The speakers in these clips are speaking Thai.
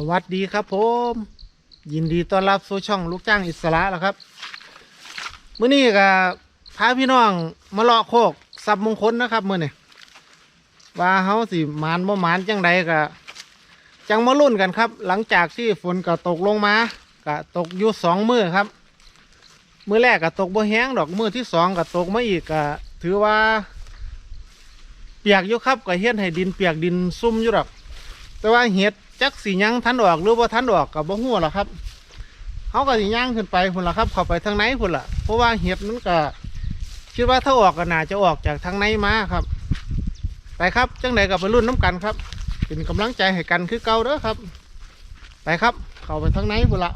สวัสดีครับผม ยินดีต้อนรับสู่ช่องลูกจ้างอิสระแล้วครับมื้อนี้ก็พาพี่น้องมาเลาะโคกสับมงคลนะครับมื้อนี้ว่าเฮาสิหมานบ่หมานจังใดก็จังมาลุ้นกันครับ หลังจากที่ฝนก็ตกลงมาก็ตกอยู่สองมื้อครับ มื้อแรกก็ตกบ่แห้งดอกมื้อที่สองก็ตกมาอีกก็ถือว่า เปียกอยู่ครับก็เฮ็ดให้ดินเปียกดินซุ่มอยู่ดอก แต่ว่าเห็ดจักสียังทันออกหรือว่าทันออกกับบ่หัวหรอครับเขาก็สีย่างขึ้นไปพุ่นละครับเข้าไปทางไหนพุ่นละเพราะว่าเห็ดมันก็คิดว่าถ้าออกก็น่าจะออกจากทางไหนมาครับไปครับจังใดกับไปรุ่นน้ำกันครับ เป็นกำลังใจให้กันคือเก่าเด้อครับ ไปครับ เข้าไปทางไหนพุ่นละ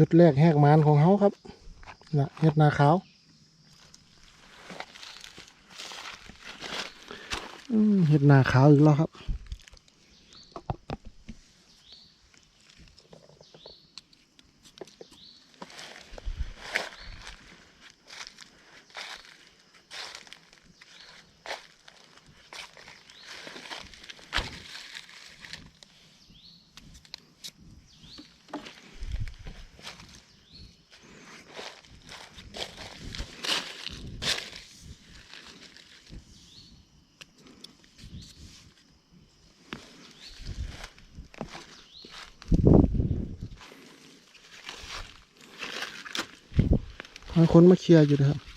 ชุดแรกแหกมานของเขาครับนะเห็ดนาขาวเห็ดนาขาวอีกแล้วครับ คนมาเคลียร์อยู่นะครับ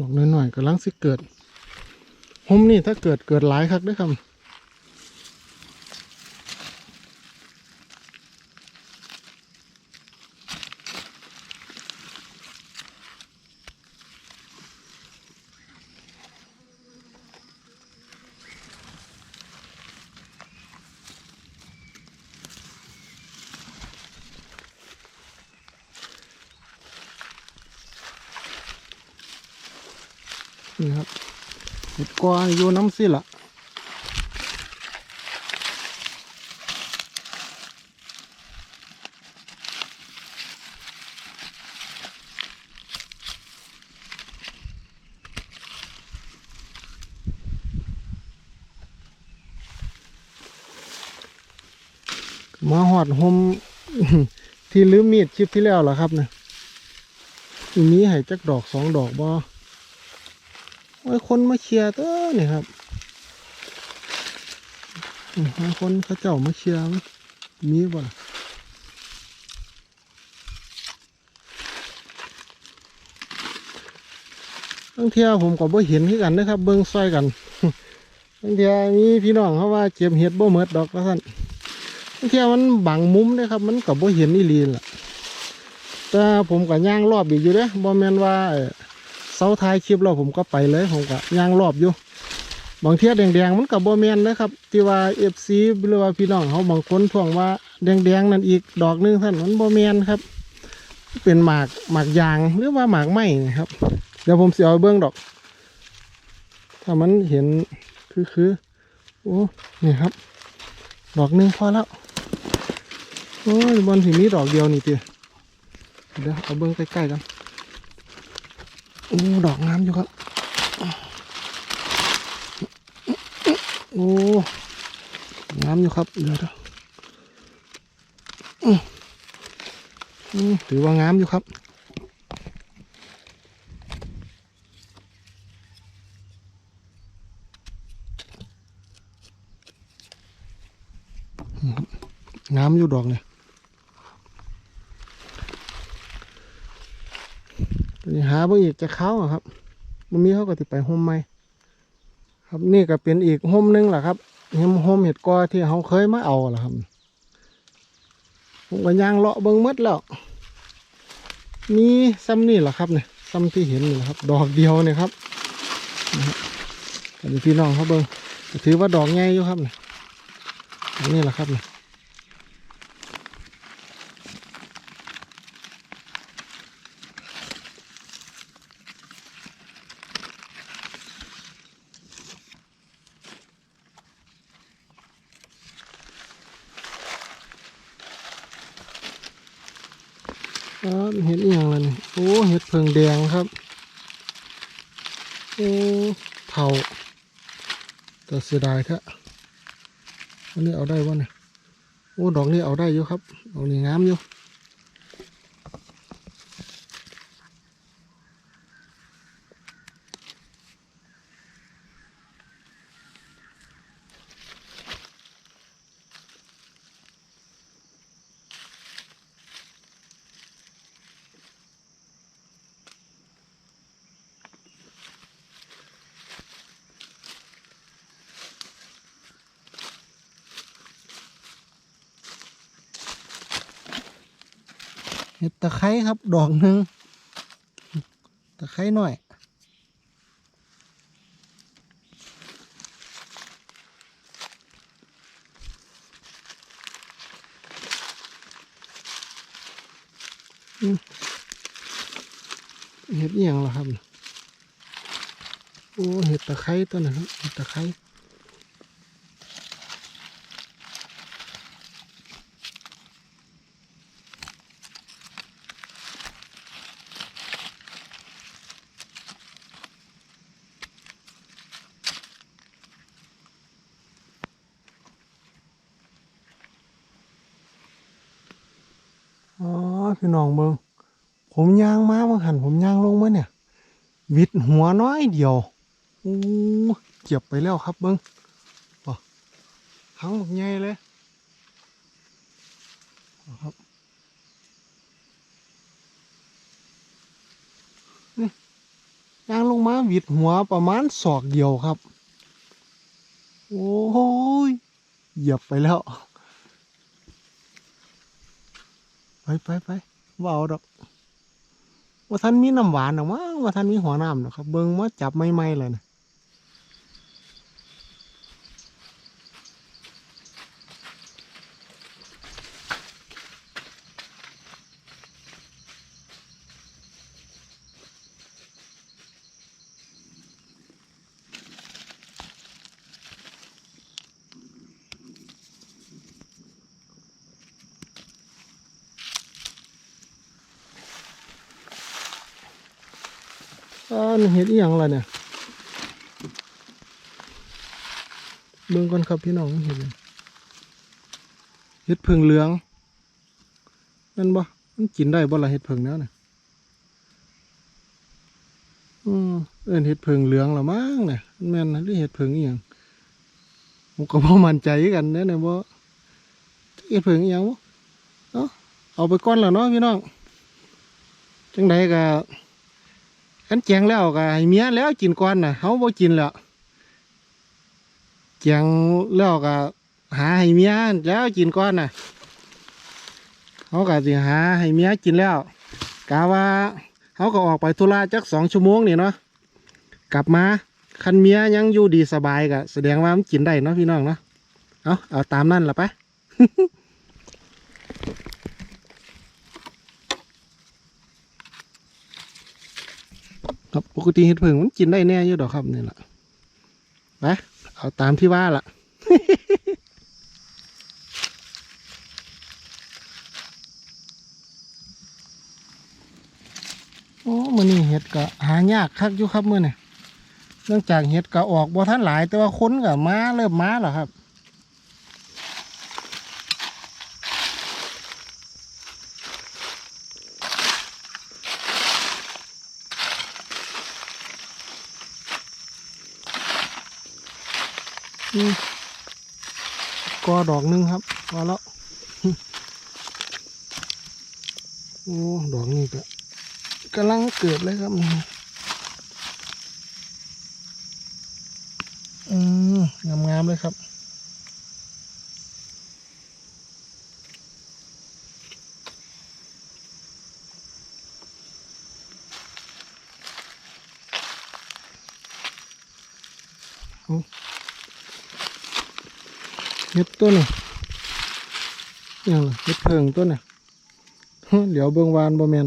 ดอกน้อยๆกำลังสิเกิดหมนี่ถ้าเกิดเกิดหลายคักได้วยครับ นี่ครับเห็ดกวางอยู่น้ำสิละมาหอดหมที่ลืมมีดชิปที่แล้วเหรอครับเนี่ยมีให้จักดอกสองดอกบ่ โอ้ยคนมาเคลียร์เต้อนี่ครับอืมหาคนเขาเจ้ามาเคลียร์มั้ยมีบ่ล่ะบางเที่ยผมก็บ่เห็นคือกันนะครับ เบิ่งซอยกันบางเที่ยมีพี่น้องเขาว่าเก็บเห็ดบ่เมิดดอกว่าซั่นบางเที่ยมันบังมุมนะครับ มันก็บ่เห็นอีหลีล่ะแต่ผมก็ย่างรอบอีกอยู่เด้บ่แม่นว่า เสาท้ายคลิปแล้วผมก็ไปเลยผมก็ย่างรอบอยู่บางเทียแดงๆมันกับโบแมนนะครับที่ว่าเอฟซีหรือว่าพี่น้องเขาบางคนท่วงว่าแดงๆนั่นอีกดอกหนึงท่านมันโบแมนครับ เป็นหมากหมากยางหรือว่าหมากไม้นะครับ เดี๋ยวผมเสียเอาเบื้องดอก ถ้ามันเห็นคือคือโอ้นี่ครับ ดอกหนึงพอแล้วโอ้ยบอลถึงนี้ดอกเดียวนี่เตียเดี๋ยวเอาเบื้องใกล้ๆกัน โอ้ดอกงามอยู่ครับ โอ้งามอยู่ครับเดี๋ยวเดี๋ยวอืมอืมถือว่างามอยู่ครับงามอยู่ดอกเนี่ย ตัวนี้ หาบิ่งอีกจะเข้าอครับมันมีเขาก็ติไปโฮมไหมครับนี่ก็เป็นอีกโฮมหนึงแหละครับเฮมโฮมเห็ดกอที่เขาเคยมาเอาแหละครับผมก็ย่างเลาะเบิ่งมดแล้วมีซ้ำนี่แหละครับเนี่ยซ้ำที่เห็นนี่แหละครับ ดอกเดียวเนี่ยครับอันนี้พี่น้องเขาเบิ่งถือว่าดอกใหญ่อยู่ครับเนี่ยนี่แหละครับเนี่ย ครับเห็ดอย่างไรนี่โอ้เห็ดเพิงแดงครับโอ้เผาแต่เสียดายแท้อันนี้เอาได้วะเนี่ยโอ้ดอกนี้เอาได้อยู่ครับดอกนี้งามอยู่ ห็ดตะไคร้ครับ ดอกหนึ่งตะไคร้หน่อย เห็ดอย่างล่ะครับ โอ้ เห็ดตะไคร้ตัวนั้นครับเห็ดตะไคร้ อ๋อพี่ น้องเบิงผมย่างมาบางหันผมย่างลงมาเนี่ย วิดหัวน้อยเดียวโอ้เจ็บไปแล้วครับเบิงบ่หังบักใหญ่เลยเอาครับนี่ย่างลงมาวิดหัวประมาณศอกเดียวครับ โอ้ยเหยียบไปแล้ว ไปไปไป ว่าเอาดอกว่าท่านมีน้ำหวานหรอกมั้งว่าท่านมีหัวน้ำหรอครับ เบิ้งมาจับไม่ไม่เลยนะ อ่านี่เห็ดอีหยังล่ะเนี่ยเบิ้งก่อนครับพี่น้องเห็ดเห็ดเพิงเหลืองนั่นบ่มันกินได้บ่ล่ะเห็ดเพิงแล้วเนี่ยอืมเอิ้นเห็ดเพิงเหลืองละมั้งเนี่ยแม่นหรือเห็ดเพิงอีหยังผมก็บ่มั่นใจกันเด้เนี่ยบ่เห็ดเพิงอีหยังบ่เนาะเอาไปก่อนแล้วเนาะพี่น้องจังไดก็ ขันแจงแล้วก็ให้เมียแล้วกินก่อนน่ะเฮาบ่กินแล้วแจงแล้วก็หาให้เมียแล้วกินก่อนน่ะเฮาก็สิหาให้เมียกินแล้วกะว่าเฮาก็ออกไปธุระจักสองชั่วโมงนี่เนาะกลับมาคันเมียยังอยู่ดีสบายก็แสดงว่ามันกินได้เนาะพี่น้องเนาะเอาเอาตามนั่นละไป ครับปกติเห็ดผึ่งมันกินได้แน่อยู่ดอกครับนี่แหละไปเอาตามที่ว่าละโอ้มือนี้เห็ดก็หายากคักอยู่ครับมื่อนี่เนื่องจากเห็ดก็ออกบ่ทันหลายแต่ว่าค้นก็มาเริ่มมาแล้วครับ อดอกหนึงครับพอแล้วโอ้ดอกนี้ก็กำลังเกิดเลยครับนี่อืมงามๆเลยครับ เห็ดตัวนี่ยังเห็ดเพิงตัวนี่ฮะเดี๋ยวเบิ่งวานบ่แมน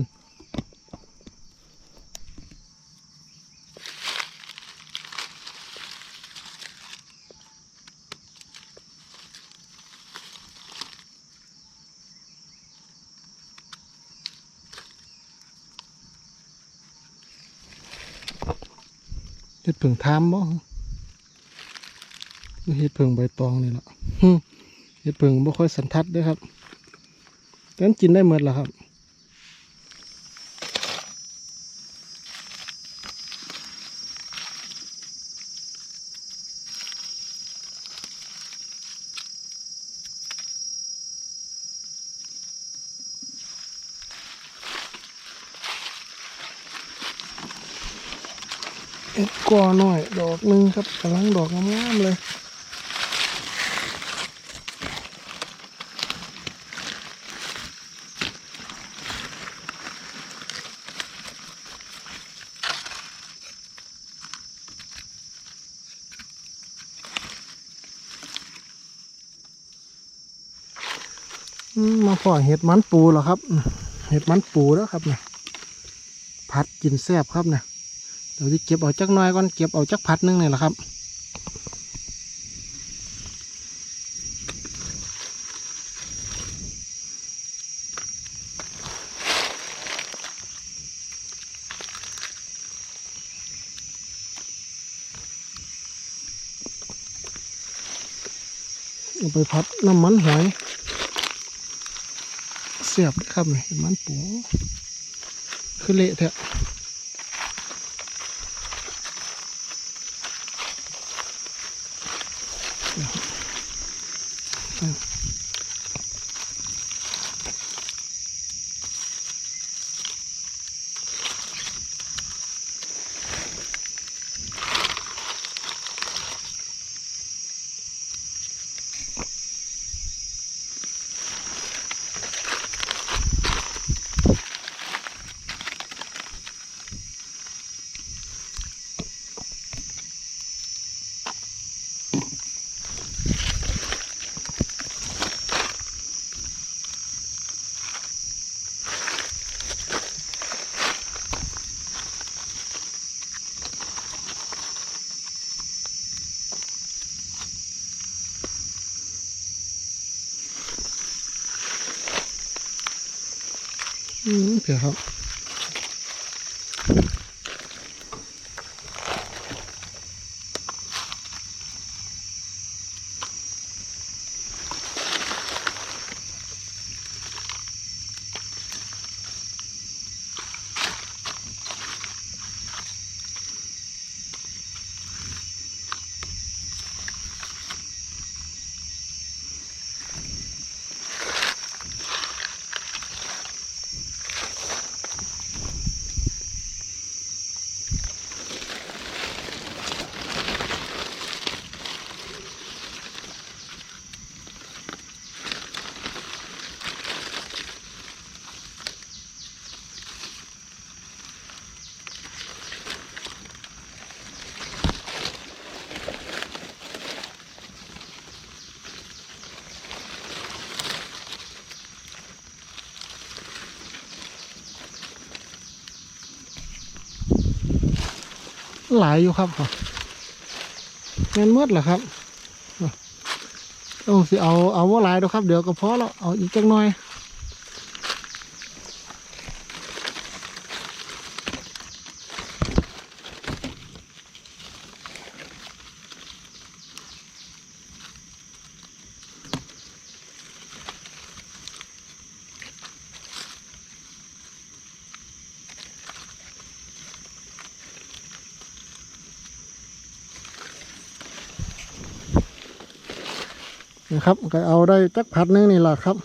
เห็ดเพิงทามบ่เห็ดเพิงใบตองนี่แหละ เห็ดเพิงบ่ค่อยสันทัดด้อครับแต่มันกินได้หมดล่ะครับเอ็ดกอหน่อย ดอกหนึ่งครับกำลังดอกงามๆเลย พอเห็ดมันปูเหรอครับ เห็ดมันปูแล้วครับเนี่ยผัดกินแซ่บครับเนี่ยเดี๋ยวจะเก็บเอาจักน้อยก่อนเก็บเอาจักพัดนึงนี่แหละครับไปพัดน้ำมันหอย สียบเลยครับเห็นมันปูคือเละแท้ อืม หลายอยู่ครับค่ะเงินมืดเหรอครับต้องสิเอาเอาว่าหลายดูครับ เดี๋ยวก็พอแล้วเอาอีกจังหน่อย นะครับก็เอาได้จักพัดหนึงนี่แหละครับ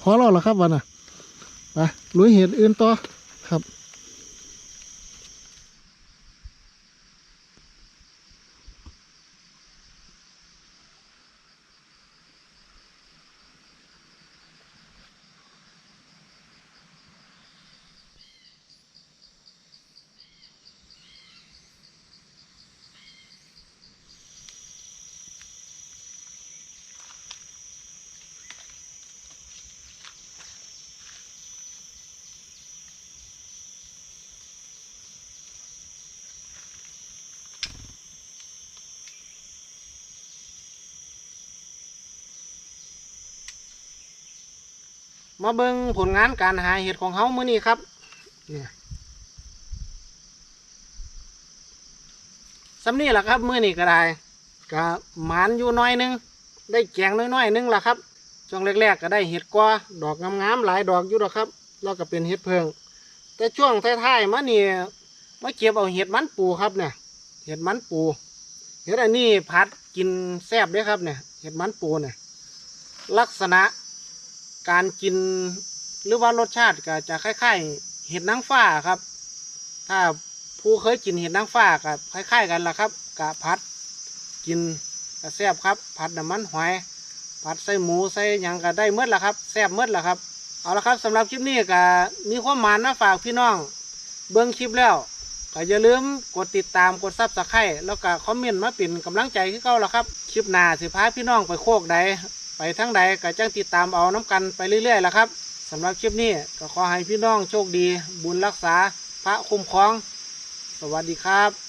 พอแล้วล่ะครับวันน่ะไปลุยเห็ดอื่นต่อครับ มาเบิ่งผลงานการหาเห็ดของเฮามื้อนี้ครับเนี่ยสำนี่แหละครับมื้อนี้ก็ได้ก็หมานอยู่น้อยนึง ได้แกงน้อยๆนึงล่ะครับช่วงแรกๆก็ได้เห็ดกว่าดอกงามๆหลายดอกอยู่ดอกครับ แล้วก็เป็นเห็ดเพิง แต่ช่วงท้ายๆมานี่มาเก็บเอาเห็ดมันปูครับเนี่ย เห็ดมันปูเห็ดอันนี้ผัดกินแซ่บด้วยครับเนี่ย เห็ดมันปูเนี่ยลักษณะ การกินหรือว่ารสชาติก็จะคล้ายๆเห็ดนางฟ้าครับ ถ้าผู้เคยกินเห็ดนางฟ้าก็คล้ายๆกันละครับกะผัดกินก็แซ่บครับผัดน้ำมันหอยผัดใส่หมูใส่ยังก็ได้เมื่อละครับแซ่บเมื่อละครับเอาละครับสำหรับคลิปนี้ก็มีความหมานมาฝากพี่น้อง เบิ่งคลิปแล้วก็อย่าลืมกดติดตามกดซับสไครต์แล้วก็คอมเมนต์มาเป็นกำลังใจให้เก่าละครับ คลิปหน้าสิพาพี่น้องไปโคกใด ไปทั้งใดก็จังติดตามเอาน้ำกันไปเรื่อยๆละครับสำหรับคลิปนี้ก็ขอให้พี่น้องโชคดี บุญรักษาพระคุ้มครอง สวัสดีครับ